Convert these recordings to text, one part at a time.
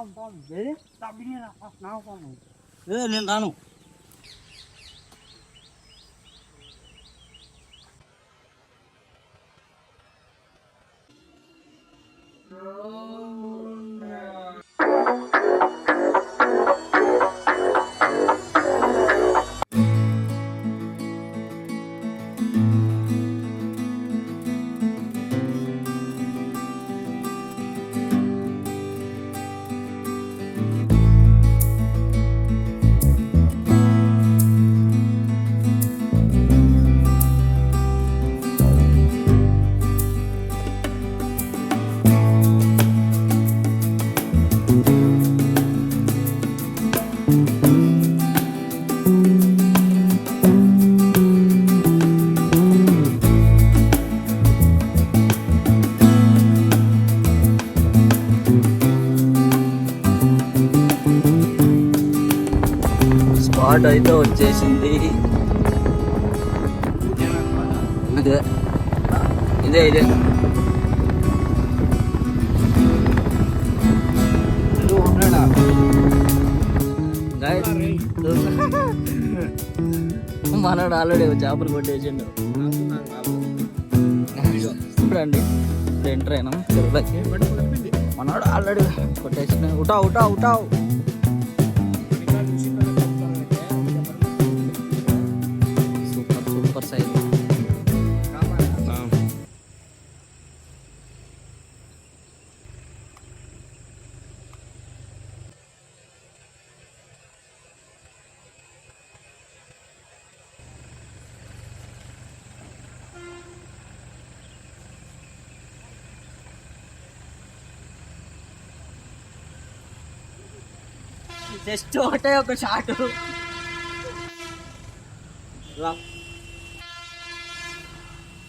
Palm પામ વેરે તાબડીના પાસ ના પામ વેરે નાનું స్పాట్ అయితే వచ్చేసింది. ఇదే ఇదే ఇదే. Guys, మనోడు ఆల్రెడీ చేపలు కొట్టేసిండు. చూడండి. ఎంటర్ అయినా. మనోడు ఆల్రెడీ కొట్టేసిన ఉటా ఉటా ఉటావు. జస్ట్ ఒకటే ఒక షాట్.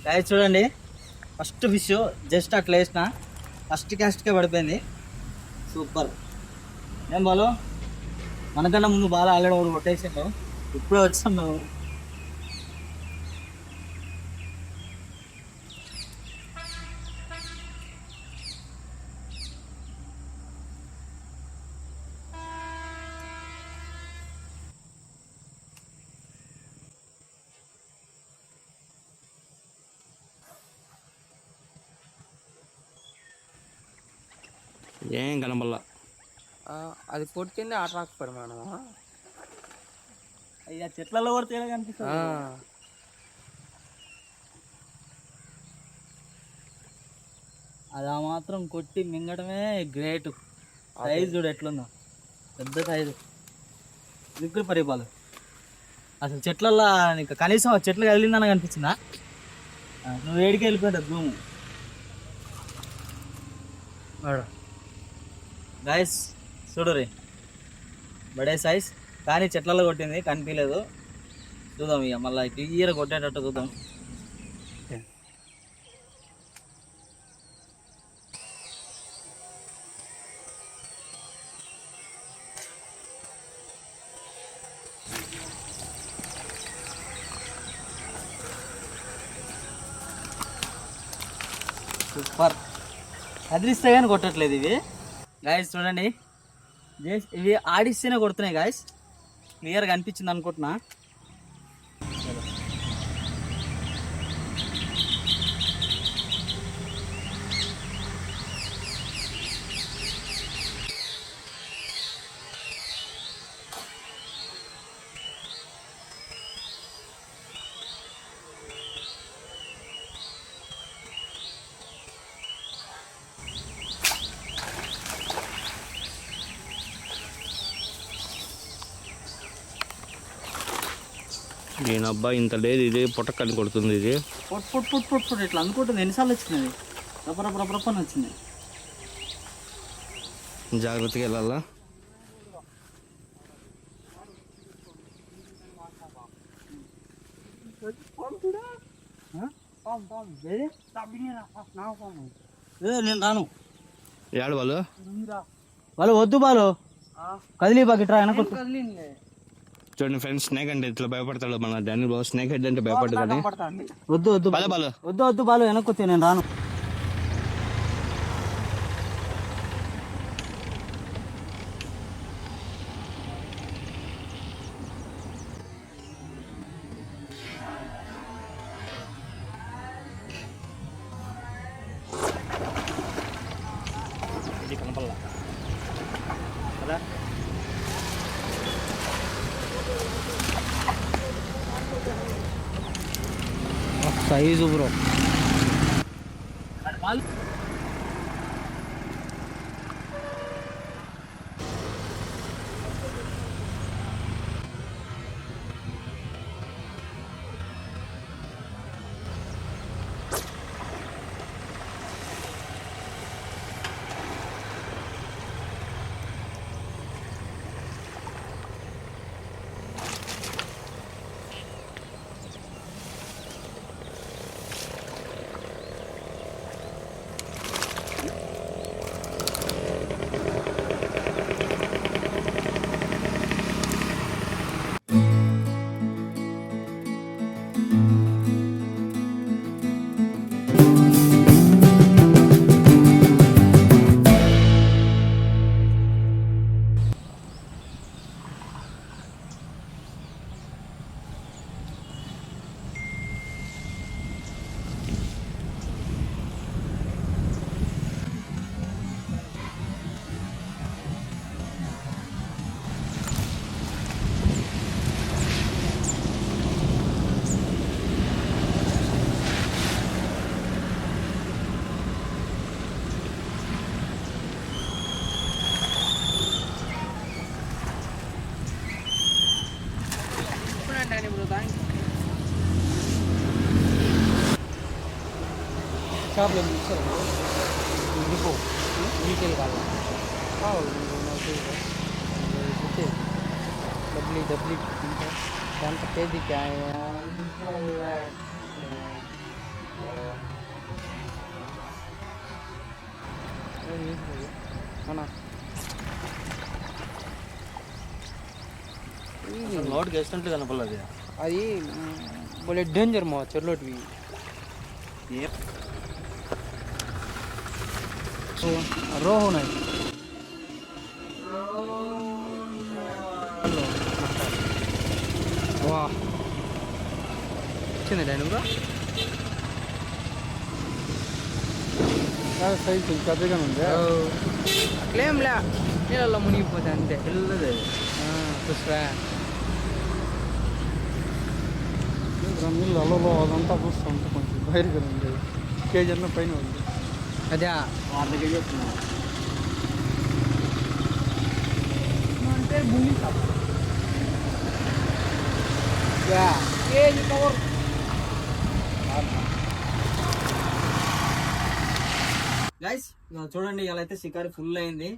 గాయస్ చూడండి. ఫస్ట్ ఫిష్ జస్ట్ అట్లా వేసిన. ఫస్ట్ క్యాస్ట్కే పడిపోయింది. సూపర్ ఏం బాలు? మనకన్నా ముందు బాగా ఆల్రెడీ ఒకటి కొట్టేసాను ఇప్పుడే వచ్చాం మేము. ఏం కనబల్లా అది కొట్టింది ఆట రాకపోయాడు మనం అయ్యా చెట్లలో కొడితే కనిపిస్తుంది. అది ఆ మాత్రం కొట్టి మింగడమే గ్రేట్ సైజు చూడు ఎట్లుందో. పెద్ద సైజు దిక్కులు పరిపాలు అసలు చెట్లల్లో నీకు కనీసం ఆ చెట్లు కదిలిందని కనిపించిందా? నువ్వు ఏడికి వెళ్ళిపోయాడు భూము గాయస్ చూడు రే బడే సైజ్ కానీ చెట్లలో కొట్టింది కనిపించలేదు. చూద్దాం ఇక మళ్ళీ క్లియర్ కొట్టేటట్టు చూద్దాం. సూపర్ కదిలిస్తే కానీ కొట్టట్లేదు ఇవి. గాయస్ చూడండి. ఇవి ఆడిస్తేనే కొడుతున్నాయి గాయస్ క్లియర్గా అనిపించింది అనుకుంటున్నా. నేను అబ్బా ఇంత లేదు ఇది పుట్టకని కొడుతుంది ఇది. పొట్ పొట్ పొట్ పొట్ పొట్ ఇట్లా అనుకుంటుంది ఎన్నిసార్లు వచ్చింది రప్ప రప్ప రప్పని వచ్చింది జాగ్రత్తగా వెళ్ళాలా? ఏ, నేను రాను. ఏడు వాళ్ళు వాళ్ళు వద్దు బాలు. కదిలి బాకిట్రా వెనక కదిలింది చూడండి ఫ్రెండ్స్ స్నేక్ అంటే ఇట్లా భయపడతాడు మన డానీ బాబు. స్నేక్ హెడ్ అంటే భయపడ్డు కానీ వద్దు వద్దు బాలు. వద్దు వద్దు బాలు వెనక్కి నేను రాను. સહી જુબરો kendilerini buradan Problem yüksek olur. Yüksek olur. Yüksek olur. हाँ देखिए डब्ली डब्ली हम तो कह दी क्या है यार है ना నోటికి వేసినట్లు కనపడలేదు అది బోలే డేంజర్ మా చెర్లోటివి రోహు ఉన్నాయి వా వచ్చింది డాని బ్రో సైజ్ కొంచెం పెద్దగా ఉంది అట్లేం లే నీళ్ళల్లో మునిగిపోతే అంతే పిల్లదే చూసా నీళ్ళు అల్లలో అదంతా చూస్తుంటే కొంచెం బయటకు ఉంది కేజీ అన్న పైన ఉంది. అదే. వంద కేజీ వస్తుంది అంటే భూమి కేజీ కవర్ గైస్ చూడండి ఇలా అయితే షికారి ఫుల్ అయింది.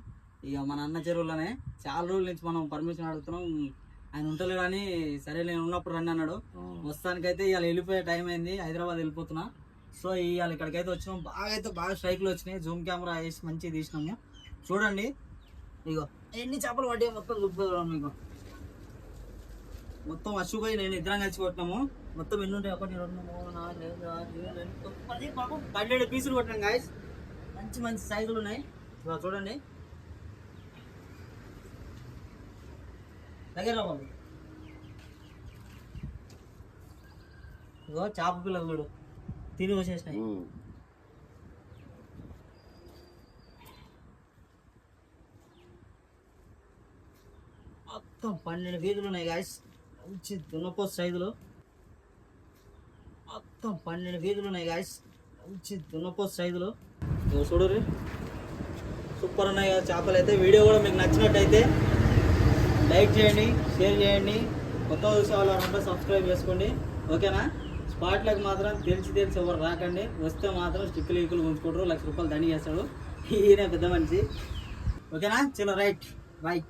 ఇక మన అన్న చెరువులోనే చాలా రోజుల నుంచి మనం పర్మిషన్ అడుగుతున్నాం. ఆయన ఉంటలేడు అని సరే నేను ఉన్నప్పుడు రండి అన్నాడు. మొత్తానికైతే ఇవాళ వెళ్ళిపోయే టైం అయింది. హైదరాబాద్ వెళ్ళిపోతున్నా. సో ఇవాళ ఇక్కడికైతే వచ్చినాం బాగా అయితే బాగా స్ట్రైక్లు వచ్చినాయి. జూమ్ కెమెరా వేసి మంచిగా తీసినాము చూడండి. ఇగో ఎన్ని చేపలు పడ్డాయి మొత్తం చూపుతాం మీకు. మొత్తం అశుభై నేను ఇద్దరం కలిసి కొట్టినాము. మొత్తం ఎన్ని ఉంటాయి? ఒకటి రెండు మూడు నాలుగు ఐదు పన్నెండు పీసులు కొట్టినాం గాయస్ మంచి మంచి సైజులు ఉన్నాయి. చూడండి. దగ్గర రా బాబు ఇగో చేప పిల్లలు చూడు. తిని వచ్చేసినాయి. మొత్తం పన్నెండు వీధులు ఉన్నాయి గాయస్ మంచి దున్నపో సైజులు. మొత్తం పన్నెండు వీధులు ఉన్నాయి గాయస్ మంచి దున్నపో సైజులు. చూడరు సూపర్ ఉన్నాయి కదా చేపలు అయితే. వీడియో కూడా మీకు నచ్చినట్టయితే లైక్ చేయండి షేర్ చేయండి. కొత్త చూసేవాళ్ళంటే సబ్స్క్రైబ్ చేసుకోండి. ఓకేనా? స్పాట్లకు మాత్రం తెలిసి తెలిసి ఎవరు రాకండి. వస్తే మాత్రం స్టిక్కులు ఈకులు ఉంచుకుంటారు లక్ష రూపాయలు దండి చేస్తాడు. ఈయన పెద్ద మనిషి. ఓకేనా? చలో రైట్. రైట్